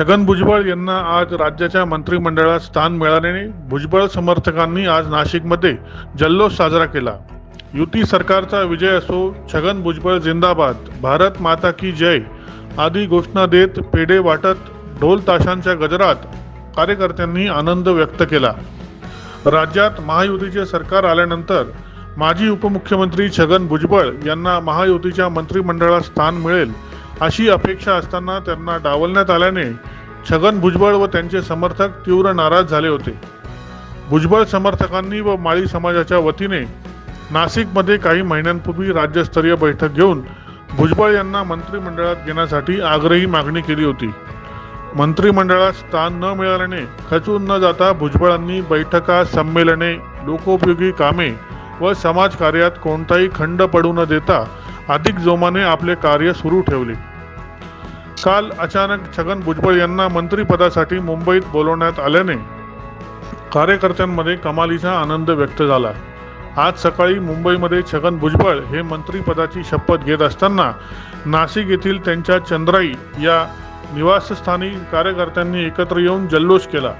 छगन भुजबळ यांना आज राज्याच्या मंत्रिमंडळात स्थान मिळाल्याने भुजबळ समर्थकांनी आज नाशिकमध्ये जल्लोष साजरा केला. युती सरकारचा विजय असो छगन भुजबळ जिंदाबाद भारत माता की जय आदी घोषणा देत पेढे वाटत ढोल ताशांच्या गजरात कार्यकर्त्यांनी आनंद व्यक्त केला. राज्यात महायुतीचे सरकार आल्यानंतर माजी उपमुख्यमंत्री छगन भुजबळ यांना महायुतीच्या मंत्रिमंडळात स्थान मिळेल अशी अपेक्षा असताना त्यांना डावलण्यात आल्याने छगन भुजबळ व त्यांचे समर्थक तीव्र नाराज झाले होते. भुजबळ समर्थकांनी व माळी समाजाच्या वतीने नाशिकमध्ये काही महिन्यांपूर्वी राज्यस्तरीय बैठक घेऊन भुजबळ यांना मंत्रिमंडळात घेण्यासाठी आग्रही मागणी केली होती. मंत्रिमंडळात स्थान न मिळाल्याने खचून न जाता भुजबळांनी बैठका संमेलने लोकोपयोगी कामे व समाजकार्यात कोणताही खंड पडू न देता अधिक जोमाने आपले कार्य सुरू ठेवले. काल अचानक छगन भुजबळ यांना मंत्रिपदासाठी मुंबईत बोलवण्यात आल्याने कार्यकर्त्यांमध्ये कमालीचा आनंद व्यक्त झाला. आज सकाळी मुंबईमध्ये छगन भुजबळ हे मंत्रिपदाची शपथ घेत असताना नाशिक येथील त्यांच्या चंद्राई या निवासस्थानी कार्यकर्त्यांनी एकत्र येऊन जल्लोष केला.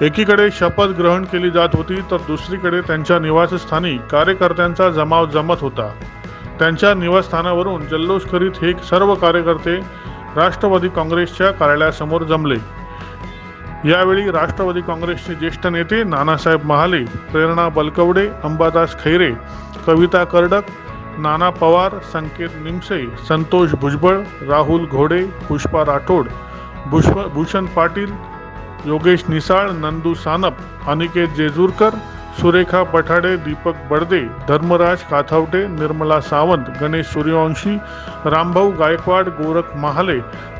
एकीकडे शपथ ग्रहण केली जात होती तर दुसरीकडे त्यांच्या निवासस्थानी कार्यकर्त्यांचा जमाव जमत होता. त्यांच्या निवासस्थानावरून जल्लोष करीत हे सर्व कार्यकर्ते राष्ट्रवादी काँग्रेसच्या कार्यालयासमोर जमले. यावेळी राष्ट्रवादी काँग्रेसचे ज्येष्ठ नेते नानासाहेब महाले प्रेरणा बलकवडे अंबादास खैरे कविता कर्डक नाना पवार संकेत निमसे संतोष भुजबळ राहुल घोडे पुष्पा राठोड भूषण पाटील योगेश निसाळ नंदू सानप अनिकेत जेजूरकर सुरेखा पठाडे दीपक बडदे धर्मराज काथावटे निर्मला सावंत गणेश सूर्यवंशी रामभाऊ गायकवाड गोरख महाले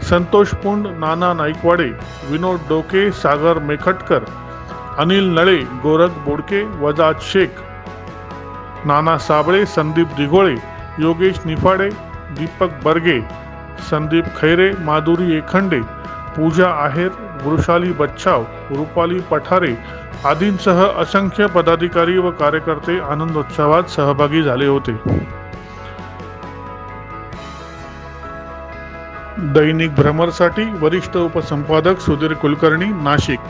संतोष पुंड नाना नाईकवाडे विनोद डोके सागर मेखटकर अनिल नळे गोरख बोडके वजाद शेख नाना साबळे संदीप दिघोळे योगेश निफाडे दीपक बर्गे संदीप खैरे माधुरी एखंडे पूजा आहेर वृषाली बच्छाव रुपाली पठारे आदींसह असंख्य पदाधिकारी व कार्यकर्ते आनंदोत्सवात सहभागी झाले होते. दैनिक भ्रमरसाठी वरिष्ठ उपसंपादक सुधीर कुलकर्णी नाशिक.